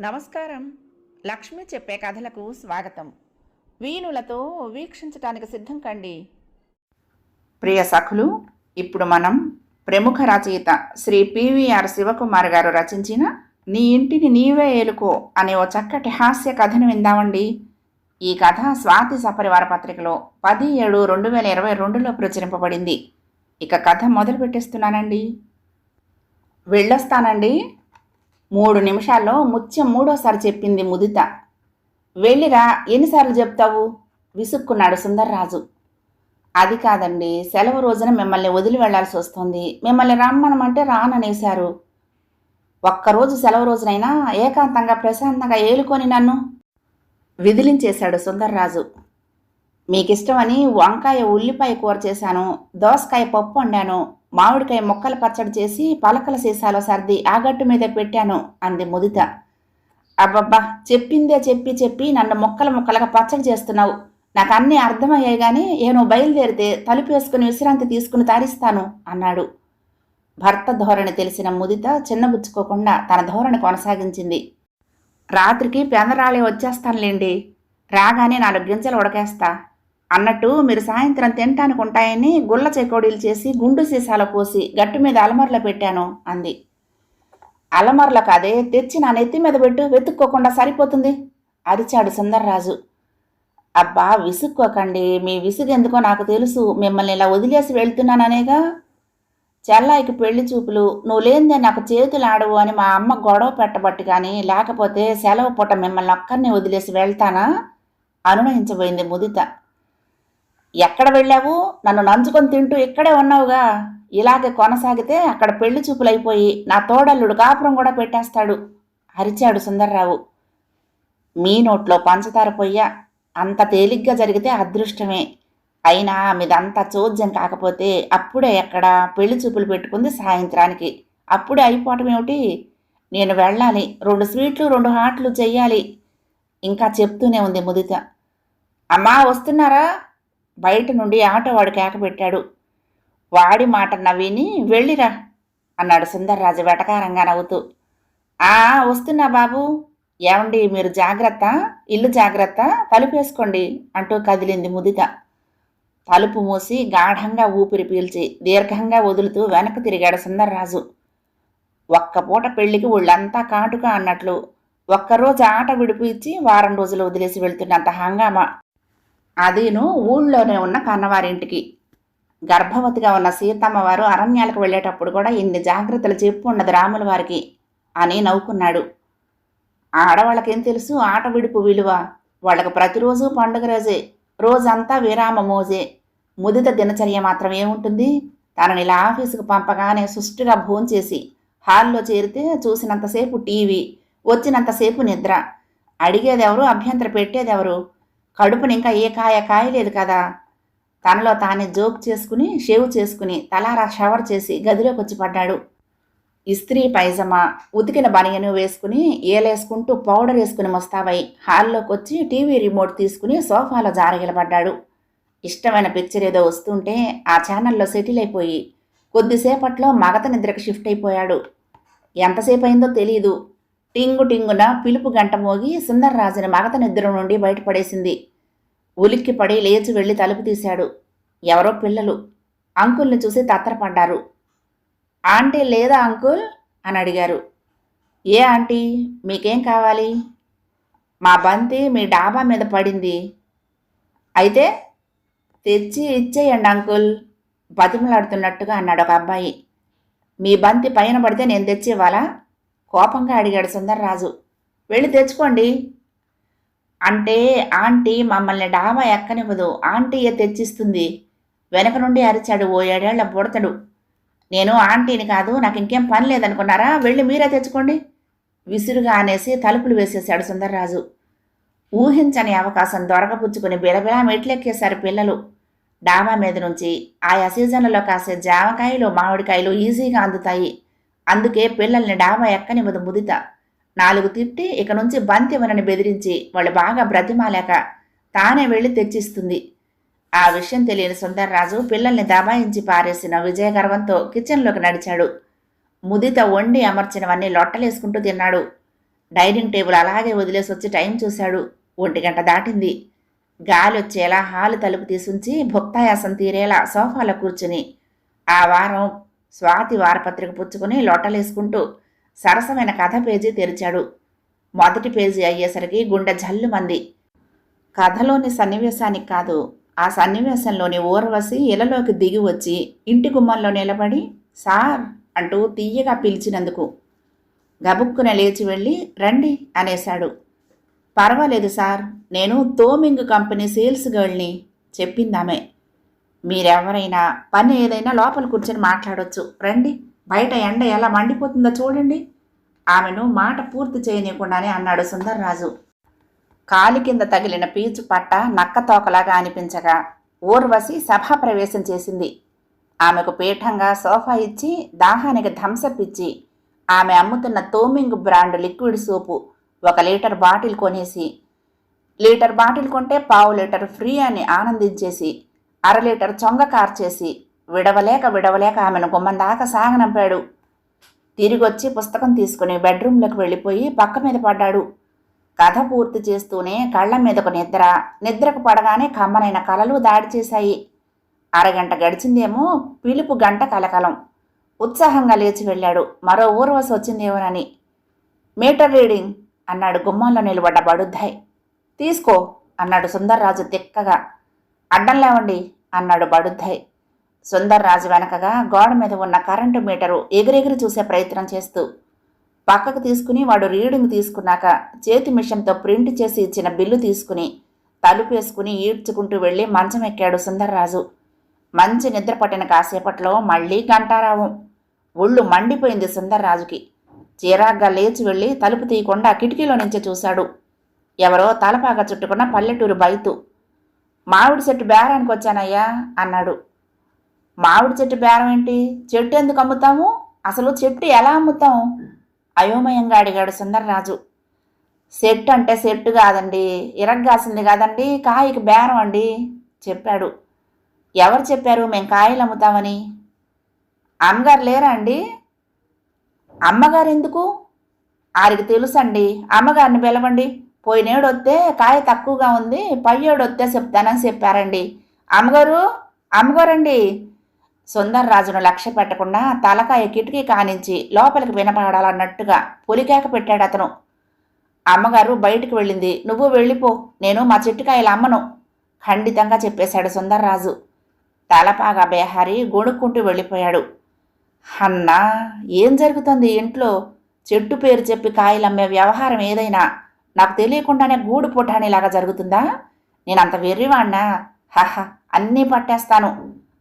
నమస్కారం. లక్ష్మి చెప్పే కథలకు స్వాగతం. వీణులతో వీక్షించటానికి సిద్ధం కండి. ప్రియ సఖులు ఇప్పుడు మనం ప్రముఖ రచయిత శ్రీ పివిఆర్ శివకుమార్ గారు రచించిన నీ ఇంటిని నీవే ఏలుకో అనే ఓ చక్కటి హాస్య కథను విందామండి. ఈ కథ స్వాతి సపరివార పత్రికలో పది ఏడు రెండు వేల ఇరవై రెండులో ప్రచురింపబడింది. ఇక కథ మొదలు పెట్టేస్తున్నానండి వెళ్ళొస్తానండి. మూడు నిమిషాల్లో ముత్యం మూడోసారి చెప్పింది ముదిత. వెళ్ళిరా ఎన్నిసార్లు చెప్తావు? విసుక్కున్నాడు సుందర్రాజు. అది కాదండి సెలవు రోజున మిమ్మల్ని వదిలి వెళ్ళాల్సి వస్తుంది. మిమ్మల్ని రమ్మనమంటే రాననేశారు. ఒక్కరోజు సెలవు రోజునైనా ఏకాంతంగా ప్రశాంతంగా ఏలుకొని నన్ను విదిలించేశాడు సుందర్రాజు. మీకిష్టమని వంకాయ ఉల్లిపాయ కూర చేశాను దోసకాయ పప్పు వండాను మామిడికాయ ముక్కలు పచ్చడి చేసి పలకల సీసాలో సర్ది ఆగట్టు మీద పెట్టాను అంది ముదిత. అబ్బబ్బా చెప్పిందే చెప్పి చెప్పి నన్ను ముక్కలు ముక్కలుగా పచ్చడి చేస్తున్నావు. నాకు అన్నీ అర్థమయ్యాయి కానీ ఏను బయలుదేరితే తలుపు వేసుకుని విశ్రాంతి తీసుకుని తారిస్తాను అన్నాడు. భర్త ధోరణి తెలిసిన ముదిత చిన్నబుచ్చుకోకుండా తన ధోరణి కొనసాగించింది. రాత్రికి పెందరాళే వచ్చేస్తానులేండి రాగానే నాలుగు గింజలు ఉడకేస్తా అన్నట్టు మీరు సాయంత్రం తినటానికి ఉంటాయని గుల్ల చెకోడీలు చేసి గుండు సీసాలో పోసి గట్టు మీద అలమరలో పెట్టాను అంది. అలమరలో కాదే తెచ్చి నా నెత్తి మీద పెట్టు వెతుక్కోకుండా సరిపోతుంది అరిచాడు సుందర్రాజు. అబ్బా విసుక్కోకండి మీ విసుగెందుకో నాకు తెలుసు మిమ్మల్ని ఇలా వదిలేసి వెళ్తున్నాననేగా. చెల్లాయికి పెళ్ళి చూపులు నువ్వు లేనిదే నాకు చేతులు ఆడవు అని మా అమ్మ గొడవ పెట్టబట్టి కానీ లేకపోతే సెలవు పూట మిమ్మల్ని ఒక్కరిని వదిలేసి వెళ్తానా? అనునయించబోయింది ముదిత. ఎక్కడ వెళ్ళావు? నన్ను నంచుకొని తింటూ ఇక్కడే ఉన్నావుగా. ఇలాగే కొనసాగితే అక్కడ పెళ్ళి చూపులైపోయి నా తోడల్లుడు కాపురం కూడా పెట్టేస్తాడు. అరిచాడు సుందర్రావు. మీ నోట్లో పంచదార పొయ్య అంత తేలిగ్గా జరిగితే అదృష్టమే. అయినా మీదంతా చోద్యం కాకపోతే అప్పుడే ఎక్కడ పెళ్ళి చూపులు పెట్టుకుంది సాయంత్రానికి. అప్పుడే అయిపోవటం ఏమిటి? నేను వెళ్ళాలి. రెండు స్వీట్లు రెండు హాట్లు చెయ్యాలి. ఇంకా చెప్తూనే ఉంది ముదిత. అమ్మా వస్తున్నారా? బయట నుండి ఆటో వాడు వాడి మాట నవ్విని వెళ్ళిరా అన్నాడు సుందర్రాజు వెటకారంగా నవ్వుతూ. ఆ వస్తున్నా బాబు. ఏమండి మీరు జాగ్రత్త ఇల్లు జాగ్రత్త తలుపేసుకోండి అంటూ కదిలింది ముదిత. తలుపు మూసి గాఢంగా ఊపిరి పీల్చి దీర్ఘంగా వదులుతూ వెనక్కి తిరిగాడు సుందర్రాజు. ఒక్క పూట పెళ్ళికి ఒళ్ళంతా కాటుక అన్నట్లు ఒక్కరోజు ఆట విడిపించి వారం రోజులు వదిలేసి వెళ్తున్నంత హంగామా. అదీను ఊళ్ళోనే ఉన్న కన్నవారింటికి. గర్భవతిగా ఉన్న సీతమ్మ వారు అరణ్యాలకు వెళ్ళేటప్పుడు కూడా ఇన్ని జాగ్రత్తలు చెప్పు ఉన్నది రాముల వారికి అని నవ్వుకున్నాడు. ఆడవాళ్ళకేం తెలుసు? ఆట విడుపు విలువ. వాళ్ళకు ప్రతిరోజు పండుగ రోజే. రోజంతా విరామ మోజే. ముదిత దినచర్య మాత్రం ఏముంటుంది? తనని ఇలా ఆఫీసుకు పంపగానే సుష్టిగా భోంచేసి హాల్లో చేరితే చూసినంతసేపు టీవీ వచ్చినంతసేపు నిద్ర. అడిగేదెవరు? అభ్యంతర పెట్టేదెవరు? కడుపుని ఇంకా ఏ కాయ కాయలేదు కదా. తనలో తానే జోక్ చేసుకుని షేవ్ చేసుకుని తలారా షవర్ చేసి గదిలోకి వచ్చి పడ్డాడు. ఇస్త్రీ పైజమా ఉతికిన బనియను వేసుకుని ఏలేసుకుంటూ పౌడర్ వేసుకుని ముస్తాబై హాల్లోకి వచ్చి టీవీ రిమోట్ తీసుకుని సోఫాలో జారగిలబడ్డాడు. ఇష్టమైన పిక్చర్ ఏదో వస్తుంటే ఆ ఛానల్లో సెటిల్ అయిపోయి కొద్దిసేపట్లో మగత నిద్రకు షిఫ్ట్ అయిపోయాడు. ఎంతసేపు అయిందో తెలియదు టింగు టింగున పిలుపు గంట మోగి సుందర్రాజుని మగత నిద్ర నుండి బయటపడేసింది. ఉలిక్కి పడి లేచి వెళ్ళి తలుపు తీశాడు. ఎవరో పిల్లలు. అంకుల్ని చూసి తత్తరపడ్డారు. ఆంటీ లేదా అంకుల్? అని అడిగారు. ఏ ఆంటీ? మీకేం కావాలి? మా బంతి మీ డాబా మీద పడింది. అయితే తెచ్చి ఇచ్చేయండి అంకుల్. బతిమలాడుతున్నట్టుగా అన్నాడు ఒక అబ్బాయి. మీ బంతి పైన పడితే నేను తెచ్చి ఇవ్వాలా కోపంగా అడిగాడు సుందర్రాజు. వెళ్ళి తెచ్చుకోండి. అంటే ఆంటీ మమ్మల్ని డాబా ఎక్కనివ్వదు. ఆంటీయే తెచ్చిస్తుంది? వెనక నుండి అరిచాడు ఓ ఏడేళ్ళ బుడతడు. నేను ఆంటీని కాదు నాకు ఇంకేం పని లేదనుకున్నారా? వెళ్ళి మీరే తెచ్చుకోండి. విసురుగా అనేసి తలుపులు వేసేశాడు సుందర్రాజు. ఊహించని అవకాశం దొరకపుచ్చుకుని బిలబిలా మెట్లెక్కేశారు పిల్లలు. డాబా మీద నుంచి ఆయా సీజన్లలో కాసే జామకాయలు మామిడికాయలు ఈజీగా అందుతాయి. అందుకే పిల్లల్ని డాబా ఎక్కనివ్వదు ముదిత. నాలుగు తిట్టి ఇక నుంచి బంతివనని బెదిరించి వాళ్ళు బాగా బ్రతిమాలేక తానే వెళ్ళి తెచ్చిస్తుంది. ఆ విషయం తెలియని సుందర్రాజు పిల్లల్ని దబాయించి పారేసిన విజయగర్వంతో కిచెన్లోకి నడిచాడు. ముదిత వండి అమర్చినవన్నీ లొట్టలేసుకుంటూ తిన్నాడు. డైనింగ్ టేబుల్ అలాగే వదిలేసి వచ్చి టైం చూశాడు. ఒంటి గంట దాటింది. గాలి వచ్చేలా హాలు తలుపు తీసుంచి భుక్తాయాసం తీరేలా సోఫాలో కూర్చుని ఆ వారం స్వాతి వారపత్రిక పుచ్చుకుని లొట్టలేసుకుంటూ సరసమైన కథ పేజీ తెరిచాడు. మొదటి పేజీ అయ్యేసరికి గుండె జల్లుమంది. కథలోని సన్నివేశానికి కాదు ఆ సన్నివేశంలోని ఊర్వశి ఇలలోకి దిగి వచ్చి ఇంటి గుమ్మంలో నిలబడి సార్ అంటూ తీయగా పిలిచినందుకు. గబుక్కున లేచి వెళ్ళి రండి అనేశాడు. పర్వాలేదు సార్ నేను తోమింగ్ కంపెనీ సేల్స్ గర్ల్ని చెప్పిందామే. మీరెవరైనా పని ఏదైనా లోపల కూర్చొని మాట్లాడొచ్చు. రండి బయట ఎండ ఎలా మండిపోతుందో చూడండి. ఆమెను మాట పూర్తి చేయనీయకుండానే అన్నాడు సుందర్రాజు. కాలి కింద తగిలిన పీచు పట్ట నక్క తోకలాగా అనిపించగా ఊర్వశి సభా ప్రవేశం చేసింది. ఆమెకు పీఠంగా సోఫా ఇచ్చి దాహానికి థమ్సప్ ఇచ్చి ఆమె అమ్ముతున్న తోమింగ్ బ్రాండ్ లిక్విడ్ సోపు ఒక లీటర్ బాటిల్ కొనేసి లీటర్ బాటిల్ కొంటే పావు లీటర్ ఫ్రీ అని ఆనందించేసి అర లీటర్ చొంగ కార్చేసి విడవలేక విడవలేక ఆమెను గుమ్మం దాకా సాగనంపాడు. తిరిగొచ్చి పుస్తకం తీసుకుని బెడ్రూమ్లోకి వెళ్ళిపోయి పక్క మీద పడ్డాడు. కథ పూర్తి చేస్తూనే కళ్ళ మీదకు నిద్ర నిద్రకు పడగానే కమ్మనైన కలలు దాడి చేశాయి. అరగంట గడిచిందేమో పిలుపు గంట కలకలం. ఉత్సాహంగా లేచి వెళ్ళాడు. మరో ఊర్వశి వచ్చిందేమోనని. మీటర్ రీడింగ్ అన్నాడు గుమ్మంలో నిలబడ్డ బడుద్దాయ్. తీసుకో అన్నాడు సుందర్రాజు తిక్కగా. అడ్డం లేవండి అన్నాడు బడుద్దాయ్ సుందర్రాజు వెనకగా గోడ మీద ఉన్న కరెంటు మీటరు ఎగిరెగిరి చూసే ప్రయత్నం చేస్తూ పక్కకు తీసుకుని వాడు రీడింగ్ తీసుకున్నాక చేతి మిషన్తో ప్రింట్ చేసి ఇచ్చిన బిల్లు తీసుకుని తలుపేసుకుని ఈడ్చుకుంటూ వెళ్ళి మంచం ఎక్కాడు సుందర్రాజు మంచి నిద్ర పట్టిన కాసేపట్లో మళ్ళీ గంటారావు. ఒళ్ళు మండిపోయింది సుందర్రాజుకి చీరాగ్గా లేచి వెళ్ళి తలుపు తీయకుండా కిటికీలో నుంచి చూశాడు. ఎవరో తలపాగా చుట్టుకున్న పల్లెటూరు బైతు. మామిడి చెట్టు బేరానికి వచ్చానయ్యా అన్నాడు. మామిడి చెట్టు బేరం ఏంటి? చెట్టు ఎందుకు అమ్ముతాము? అసలు చెట్టు ఎలా అమ్ముతాం? అయోమయంగా అడిగాడు సుందర్రాజు. సెట్ అంటే సెట్టు కాదండి ఇరగ్గాసింది కాదండి కాయకి బేరం అండి చెప్పాడు. ఎవరు చెప్పారు మేము కాయలు అమ్ముతామని? అమ్మగారు లేరా అండి? అమ్మగారు ఎందుకు? ఆరికి తెలుసండి అమ్మగారిని పిలవండి. పోయినేడు వస్తే కాయ తక్కువగా ఉంది పయ్యేడు వస్తే చెప్తానని చెప్పారండి అమ్మగారు అమ్మగారండి. సుందర్రాజును లక్ష్య పెట్టకుండా తలకాయ కిటికీ కానించి లోపలికి వినపడాలన్నట్టుగా పులికేక పెట్టాడు అతను. అమ్మగారు బయటికి వెళ్ళింది నువ్వు వెళ్ళిపో నేను మా చెట్టుకాయలు అమ్మను ఖండితంగా చెప్పేశాడు సుందర్రాజు తలపాగా బేహారి గొణుక్కుంటూ వెళ్ళిపోయాడు. అన్నా ఏం జరుగుతుంది ఇంట్లో? చెట్టు పేరు చెప్పి కాయలు అమ్మే వ్యవహారం ఏదైనా? నాకు తెలియకుండానే గూడు పుటానిలాగా జరుగుతుందా? నేను అంత వెర్రివాణ్ణా? హహ అన్నీ పట్టేస్తాను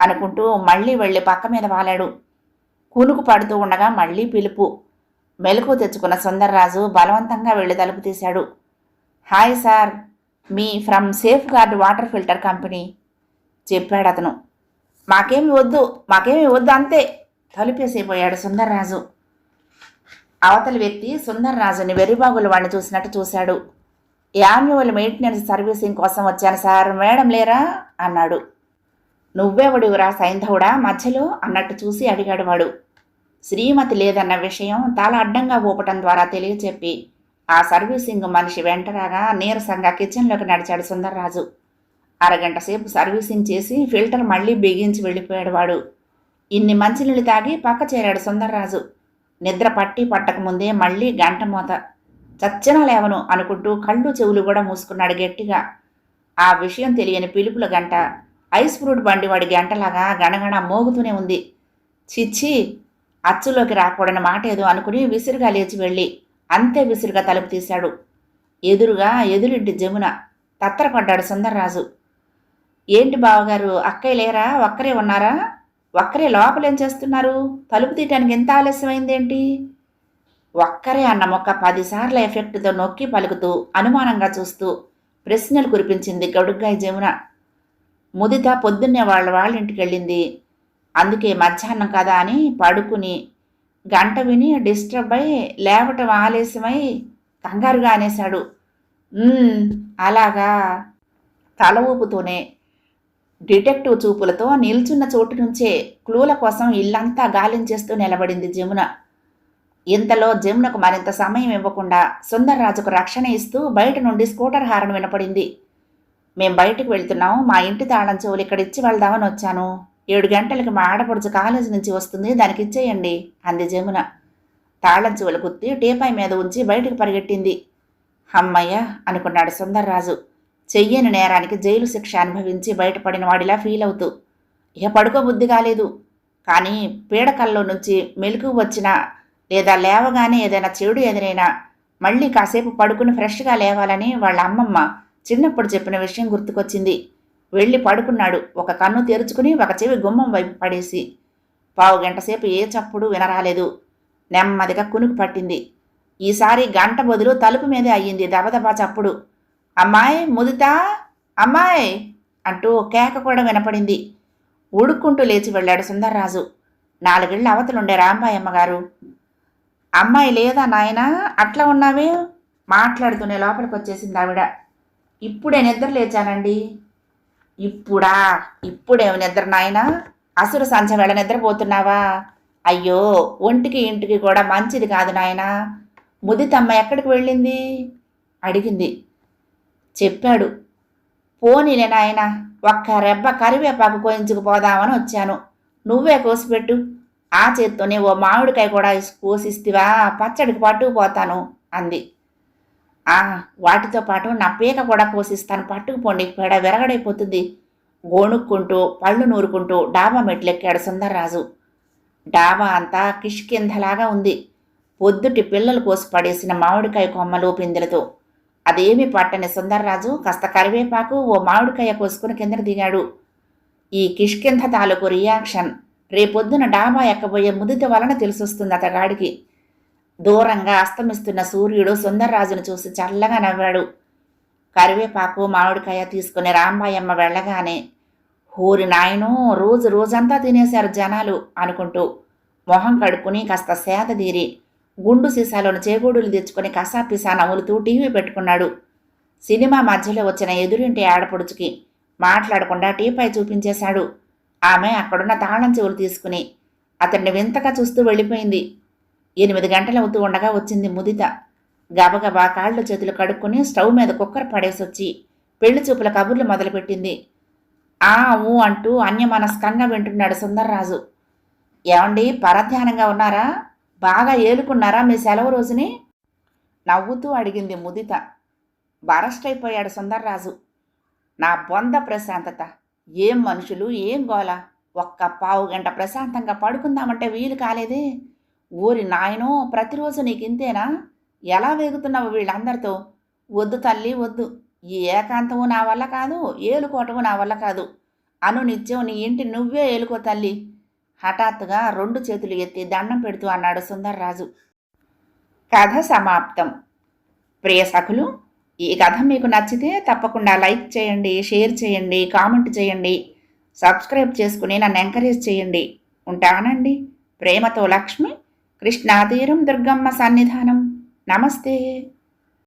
అనుకుంటూ మళ్ళీ వెళ్ళి పక్క మీద వాలాడు. కునుకు పడుతూ ఉండగా మళ్ళీ పిలుపు. మెలకు తెచ్చుకున్న సుందర్రాజు బలవంతంగా వెళ్ళి తలుపు తీశాడు. Hi sir me from safe guard water filter company చెప్పాడు అతను మాకేమి వద్దు మాకేమి వద్దు అంతే తలుపేసిపోయాడు సుందర్రాజు. అవతలి వ్యక్తి సుందర్రాజుని వెర్రిబాగుల వాడిని చూసినట్టు చూశాడు. యాన్యువల్ మెయింటెనెన్స్ సర్వీసింగ్ కోసం వచ్చాను సార్. మేడం లేరా? అన్నాడు. నువ్వెవడివురా సైంధవుడా? మధ్యలో అన్నట్టు చూసి అడిగాడు వాడు. శ్రీమతి లేదన్న విషయం తల అడ్డంగా ఊపటం ద్వారా తెలియచెప్పి ఆ సర్వీసింగ్ మనిషి వెంటరాగా నీరసంగా కిచెన్లోకి నడిచాడు సుందర్రాజు అరగంట సేపు సర్వీసింగ్ చేసి ఫిల్టర్ మళ్ళీ బిగించి వెళ్ళిపోయాడు వాడు. ఇన్ని మంచినీళ్ళు తాగి పక్క చేరాడు సుందర్రాజు నిద్ర పట్టి పట్టకముందే మళ్ళీ గంట మూత. చచ్చిన లేవను అనుకుంటూ కళ్ళు చెవులు కూడా మూసుకున్నాడు గట్టిగా. ఆ విషయం తెలియని పిలుపుల గంట. ఐస్ ఫ్రూట్ బండి వాడి గంటలాగా గణగణ మోగుతూనే ఉంది. చిచ్చి అచ్చులోకి రాకూడని మాట ఏదో అనుకుని విసురుగా లేచి వెళ్ళి అంతే విసురుగా తలుపు తీశాడు. ఎదురుగా ఎదురింటి జమున తత్తరపడ్డాడు సుందర్రాజు. ఏంటి బావగారు అక్కయ్య లేరా? ఒక్కరే ఉన్నారా? ఒక్కరే లోపలేం చేస్తున్నారు? తలుపు తీయటానికి ఎంత ఆలస్యమైందేంటి? ఒక్కరే అన్న మొక్క పదిసార్ల ఎఫెక్ట్తో నొక్కి పలుకుతూ అనుమానంగా చూస్తూ ప్రశ్నలు కురిపించింది గడుగ్గాయి జమున. ముదిత పొద్దున్నే వాళ్ళ వాళ్ళ ఇంటికి వెళ్ళింది. అందుకే మధ్యాహ్నం కదా అని పడుకుని గంట విని డిస్టర్బ్ అయి లేవటం ఆలస్యమై కంగారుగా అనేశాడు. అలాగా? తల ఊపుతూనే డిటెక్టివ్ చూపులతో నిల్చున్న చోటు నుంచే క్లూల కోసం ఇల్లంతా గాలించేస్తూ నిలబడింది జమున. ఇంతలో జమునకు మరింత సమయం ఇవ్వకుండా సుందర్రాజుకు రక్షణ ఇస్తూ బయట నుండి స్కూటర్ హారన్ వినపడింది. మేం బయటకు వెళ్తున్నాం మా ఇంటి తాళం చెవులు ఇక్కడ ఇచ్చి వెళ్దామని వచ్చాను. ఏడు గంటలకి మా ఆడపడుచు కాలేజీ నుంచి వస్తుంది దానికి ఇచ్చేయండి అంది జమున. తాళం చెవులు కుత్తి టీపాయ్ మీద ఉంచి బయటకు పరిగెట్టింది. అమ్మయ్య అనుకున్నాడు సుందర్రాజు చెయ్యని నేరానికి జైలు శిక్ష అనుభవించి బయటపడిన వాడిలా ఫీల్ అవుతూ. ఇక పడుకో బుద్ధి కాలేదు. కానీ పీడకల్లో నుంచి మెలకు వచ్చినా లేదా లేవగానే ఏదైనా చెడు ఎదురైనా మళ్ళీ కాసేపు పడుకుని ఫ్రెష్గా లేవాలని వాళ్ళ అమ్మమ్మ చిన్నప్పుడు చెప్పిన విషయం గుర్తుకొచ్చింది. వెళ్ళి పడుకున్నాడు. ఒక కన్ను తెరుచుకుని ఒక చెవి గుమ్మం వైపు పడేసి. పావు గంట సేపు ఏ చప్పుడు వినరాలేదు. నెమ్మదిగా కునుకు పట్టింది. ఈసారి గంట బదులు తలుపు మీదే అయ్యింది దబదబా చప్పుడు. అమ్మాయి ముదుతా? అమ్మాయి! అంటూ కేక కూడా వినపడింది. ఉడుక్కుంటూ లేచి వెళ్ళాడు సుందర్రాజు. నాలుగేళ్ళ అవతలుండే రాంబాయి అమ్మగారు అమ్మాయి లేదా నాయనా? అట్లా ఉన్నావే? మాట్లాడుతూనే లోపలికి వచ్చేసింది ఆవిడ. ఇప్పుడే నిద్ర లేచానండి. ఇప్పుడా? ఇప్పుడేమి నిద్ర నాయనా? అసురు సంచ వేళ నిద్రపోతున్నావా? అయ్యో ఒంటికి ఇంటికి కూడా మంచిది కాదు నాయనా. ముదితమ్మ ఎక్కడికి వెళ్ళింది? అడిగింది. చెప్పాడు. పోనీలే నాయన ఒక్క రెబ్బ కరివేపాకు కోయించుకుపోదామని వచ్చాను. నువ్వే కోసిపెట్టు. ఆ చేత్తోనే ఓ మామిడికాయ కూడా కోసిస్తివా పచ్చడికి పట్టుకుపోతాను అంది. ఆ వాటితో పాటు నా పీక కూడా కోసిస్తాను. పట్టుకుపోండి పేడ విరగడైపోతుంది. గోణుక్కుంటూ పళ్ళు నూరుకుంటూ డాబా మెట్లెక్కాడు సుందర్రాజు. డాబా అంతా కిష్కింధలాగా ఉంది. పొద్దుటి పిల్లలు కోసి పడేసిన మామిడికాయ కొమ్మలు పిందెలతో అదేమి పట్టని సుందర్రాజు కాస్త కరివేపాకు ఓ మామిడికాయ కోసుకుని కిందకి దిగాడు. ఈ కిష్కింధ తాలూకు రియాక్షన్ రేపొద్దున డాబా ఎక్కబోయే ముదిత వలన తెలిసొస్తుంది అతగాడికి. దూరంగా అస్తమిస్తున్న సూర్యుడు సుందర్రాజును చూసి చల్లగా నవ్వాడు. కరివేపాకు మామిడికాయ తీసుకుని రాంబాయమ్మ వెళ్ళగానే హూరి నాయనో రోజు రోజంతా తినేశారు జనాలు అనుకుంటూ మొహం కడుక్కుని కాస్త సేద తీరి గుండు సీసాలోని చేగూడులు తెచ్చుకొని కసాపిసా నవ్వులుతూ టీవీ పెట్టుకున్నాడు. సినిమా మధ్యలో వచ్చిన ఎదురింటి ఆడపడుచుకి మాట్లాడకుండా టీపై చూపించేశాడు. ఆమె అక్కడున్న తాళం చెవులు తీసుకుని అతన్ని వింతగా చూస్తూ వెళ్ళిపోయింది. ఎనిమిది గంటలవుతూ ఉండగా వచ్చింది ముదిత. గబగబా కాళ్ళు చేతులు కడుక్కుని స్టవ్ మీద కుక్కర్ పడేసొచ్చి పెళ్ళి చూపుల కబుర్లు మొదలుపెట్టింది. ఆ ఊ అంటూ అన్యమనస్కంగా వింటున్నాడు సుందర్రాజు. ఏమండి పరధ్యానంగా ఉన్నారా? బాగా ఏలుకున్నారా మీ సెలవు రోజుని? నవ్వుతూ అడిగింది ముదిత. బరస్ట్ అయిపోయాడు సుందర్రాజు. నా బొంద ప్రశాంతత. ఏం మనుషులు ఏం గోల? ఒక్క పావు గంట ప్రశాంతంగా పడుకుందామంటే వీలు కాలేదే. ఊరి నాయనో ప్రతిరోజు నీకింతేనా? ఎలా వేగుతున్నావు వీళ్ళందరితో? వద్దు తల్లి వద్దు. ఈ ఏకాంతము నా వల్ల కాదు ఏలుకోవటము నా వల్ల కాదు. అను నిత్యం నీ ఇంటి నువ్వే ఏలుకో తల్లి. హఠాత్తుగా రెండు చేతులు ఎత్తి దండం పెడుతూ అన్నాడు సుందర్రాజు. కథ సమాప్తం. ప్రియ సఖులు ఈ కథ మీకు నచ్చితే తప్పకుండా లైక్ చేయండి షేర్ చేయండి కామెంట్ చేయండి సబ్స్క్రైబ్ చేసుకుని నన్ను ఎంకరేజ్ చేయండి. ఉంటానండి. ప్రేమతో లక్ష్మి కృష్ణాతీరం దుర్గమ్మ సన్నిధానం. నమస్తే.